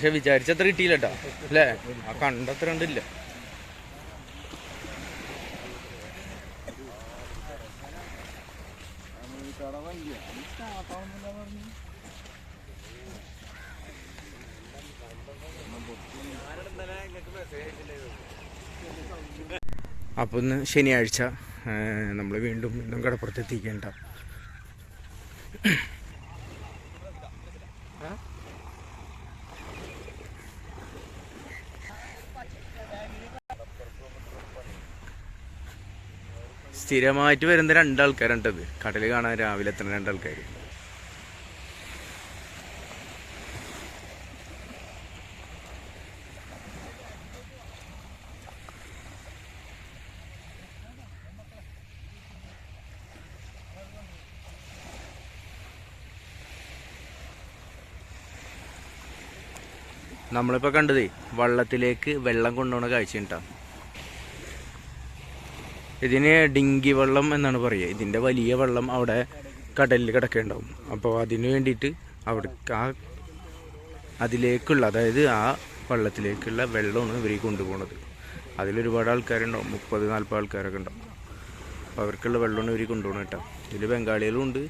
പക്ഷെ വിചാരിച്ചത്ര കിട്ടിയില്ല കേട്ടോ അല്ലേ? ആ കണ്ടത്ര കണ്ടില്ല. അപ്പോൾ ഇന്ന് ശനിയാഴ്ച നമ്മൾ വീണ്ടും വീണ്ടും കടപ്പുറത്ത് സ്ഥിരമായിട്ട് വരുന്ന രണ്ടാൾക്കാരുണ്ടത്. കടൽ കാണാൻ രാവിലെ എത്തുന്ന രണ്ടാൾക്കാർ നമ്മളിപ്പോൾ കണ്ടതേ വള്ളത്തിലേക്ക് വെള്ളം കൊണ്ടുപോകുന്ന കാഴ്ച ഉണ്ടാ ഇതിന് ഡിങ്കി വെള്ളം എന്നാണ് പറയുക. ഇതിന്റെ വലിയ വെള്ളം അവിടെ കടലിൽ കിടക്കേണ്ടാവും. അപ്പോൾ അതിന് വേണ്ടിയിട്ട് അവിടെ ആ അതിലേക്കുള്ള അതായത് ആ വെള്ളത്തിലേക്കുള്ള വെള്ളമാണ് ഇവർ കൊണ്ടുപോകുന്നത് അതിലൊരുപാട് ആൾക്കാരുണ്ടാവും. മുപ്പത് നാൽപ്പത് ആൾക്കാരൊക്കെ ഉണ്ടാവും. അപ്പോൾ അവർക്കുള്ള വെള്ളമാണ് ഇവർ കൊണ്ടുപോകണം കേട്ടോ. ഇതിൽ ബംഗാളികളും ഉണ്ട്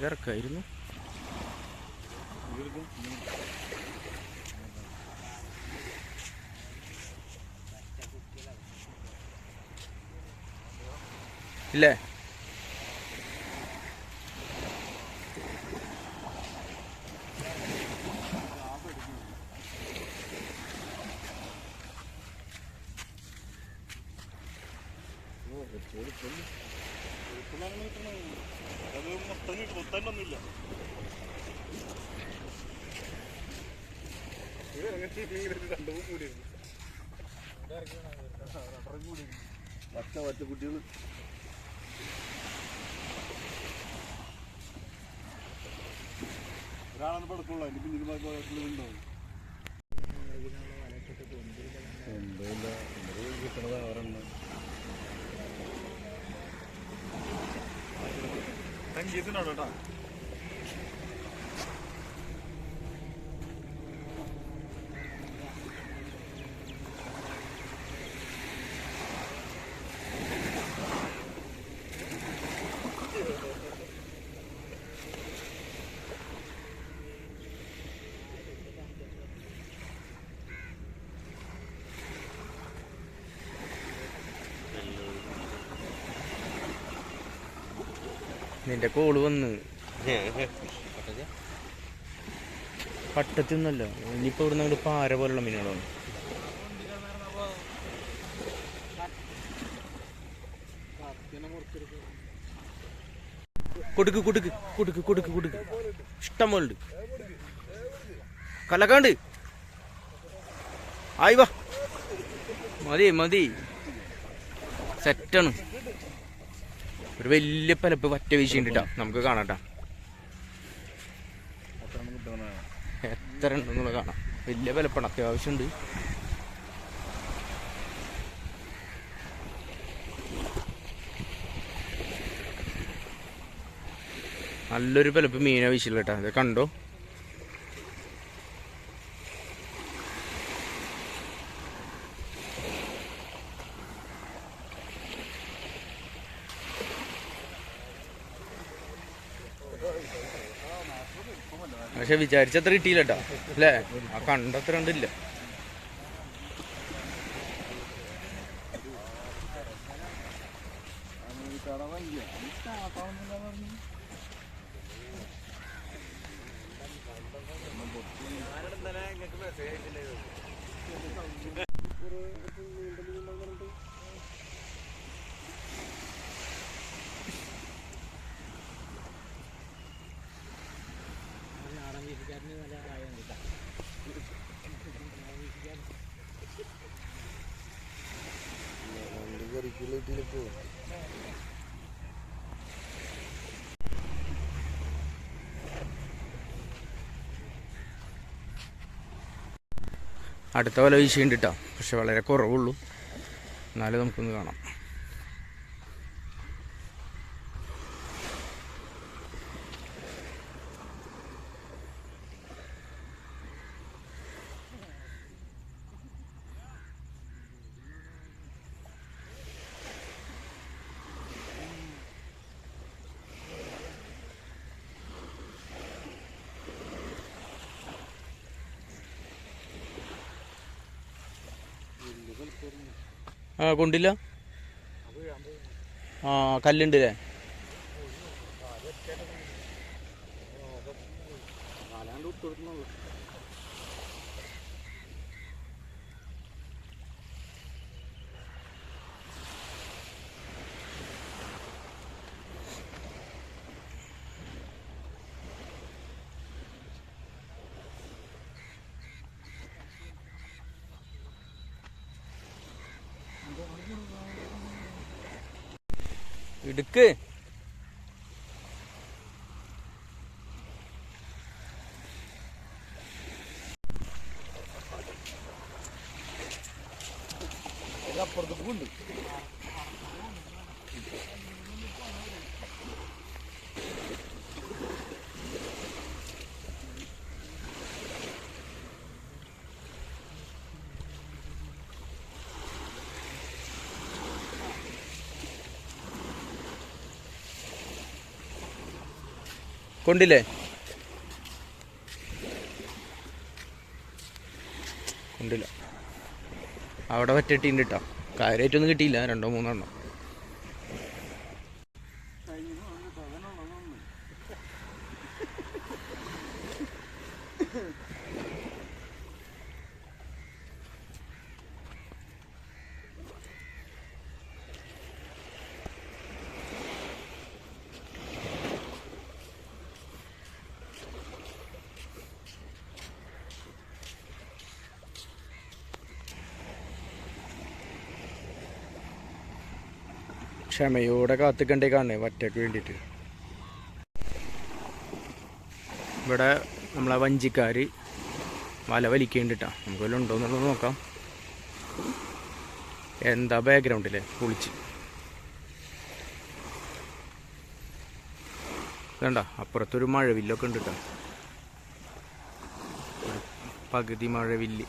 വിറക്കായിരുന്നു ഇല്ലേ Thank you. ഒന്നും ഇറക്കായിരുന്നു ഇല്ലേ പച്ച പച്ച കുട്ടികൾ ഒരാളാണ് പടക്കുള്ള അതിന്റെ പിന്നിൽ ഉണ്ടാവും എന്തോ ഇല്ല എന്തൊരു കിട്ടണത് അവരെണ്ണ സംഗീതത്തിനോട് കേട്ടോ നിന്റെ കോൾ വന്ന്. പട്ടത്തിന്നല്ലോ. ഇനിയിപ്പോ ഇവിടെ നിന്ന് പാര പോലുള്ള മീനുകളാണ്. കൊടുക്ക് കൊടുക്ക് കൊടുക്ക് കൊടുക്ക് കൊടുക്ക്. ഇഷ്ടം പോലെ കലക്കാണ്ട്. ആയി വാ. മതി മതി. സെറ്റാണ് ഒരു വലിയ പലപ്പ് പറ്റ വീശിണ്ടിട്ടാ നമുക്ക് കാണാട്ടാ. എത്ര ഉണ്ടെന്നുള്ളത് കാണാം. വലിയ പലപ്പാണ് അത്യാവശ്യമുണ്ട് നല്ലൊരു പലപ്പ് മീനാ വീശില്ല കേട്ടാ. ഇത് കണ്ടോ? പക്ഷെ വിചാരിച്ചത്ര കിട്ടിയില്ല കേട്ടോ അല്ലേ? ആ കണ്ടത്ര കണ്ടില്ല. അടുത്ത വല വീശിയുണ്ട് കേട്ടോ പക്ഷെ വളരെ കുറവുള്ളൂ. എന്നാലും നമുക്കൊന്ന് കാണാം. ആ കൊണ്ടില്ല? ആ കല്ലുണ്ട് അല്ലേ നാലാണ്ട് ഇടുക്ക് അപ്പുറത്തേക്ക് ഉണ്ട് കൊണ്ടില്ലേ? കൊണ്ടില്ല. അവിടെ പറ്റിട്ടുണ്ട് കേട്ടോ കാര്യമായിട്ടൊന്നും കിട്ടിയില്ല. രണ്ടോ മൂന്നോ ക്ഷമയോടെ കാത്തിക്കണ്ടേ കാണണേ വറ്റക്ക് വേണ്ടിയിട്ട്. ഇവിടെ നമ്മളെ വഞ്ചിക്കാർ വല വലിക്കേണ്ടിട്ടാ. നമുക്ക് വല്ല ഉണ്ടോ എന്നുള്ളത് നോക്കാം. എന്താ ബാക്ക്ഗ്രൗണ്ടില്ലേ പൊളിച്ച്. വേണ്ട അപ്പുറത്തൊരു മഴവില്ലൊക്കെ ഉണ്ട് കേട്ടോ പകുതി മഴവില്ല്.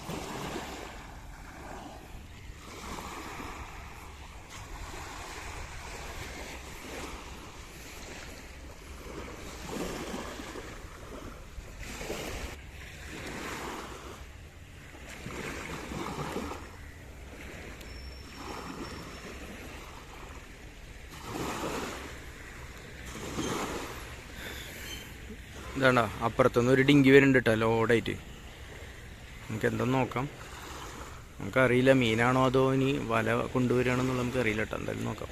ഇതാണ്ട അപ്പുറത്തുനിന്ന് ഒരു ഡിങ്കി വരുന്നുണ്ട് കേട്ടോ ലോഡായിട്ട് നമുക്ക് എന്തെന്ന് നോക്കാം. നമുക്കറിയില്ല മീനാണോ അതോ ഇനി വല കൊണ്ടുവരികയാണെന്നുള്ളത് നമുക്കറിയില്ല കേട്ടോ എന്തായാലും നോക്കാം.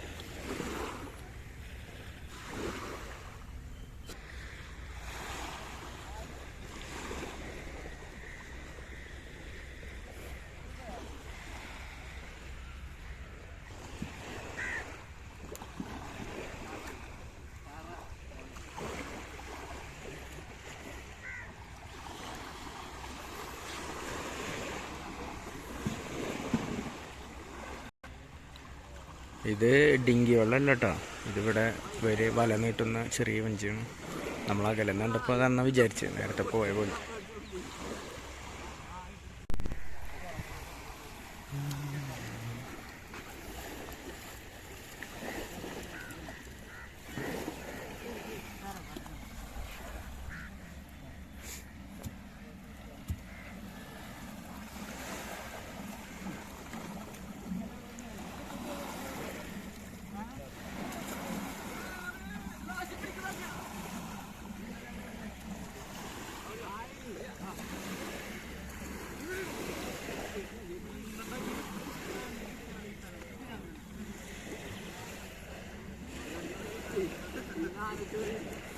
ഇത് ഡിങ്കി വെള്ളമല്ല കേട്ടോ. ഇതിവിടെ ഇവർ വല നീട്ടുന്ന ചെറിയ വഞ്ചിയാണ്. നമ്മൾ അകലെ കണ്ടപ്പോൾ അതെന്നാ വിചാരിച്ചത്. നേരത്തെ പോയ പോലെ. security.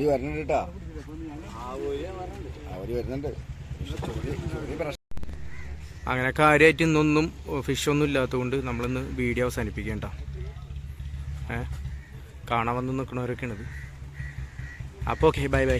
ആവോലി വരുന്നുണ്ട് കേട്ടാ അവർ വരുന്നുണ്ട്. അങ്ങനെ കാര്യമായിട്ട് ഇന്നൊന്നും ഫിഷൊന്നും ഇല്ലാത്തതുകൊണ്ട് നമ്മളിന്ന് വീഡിയോ അവസാനിപ്പിക്കേണ്ട ഏ? കാണാൻ വന്ന് നിൽക്കണവരൊക്കെയാണിത്. അപ്പോൾ ഓക്കെ ബൈ ബൈ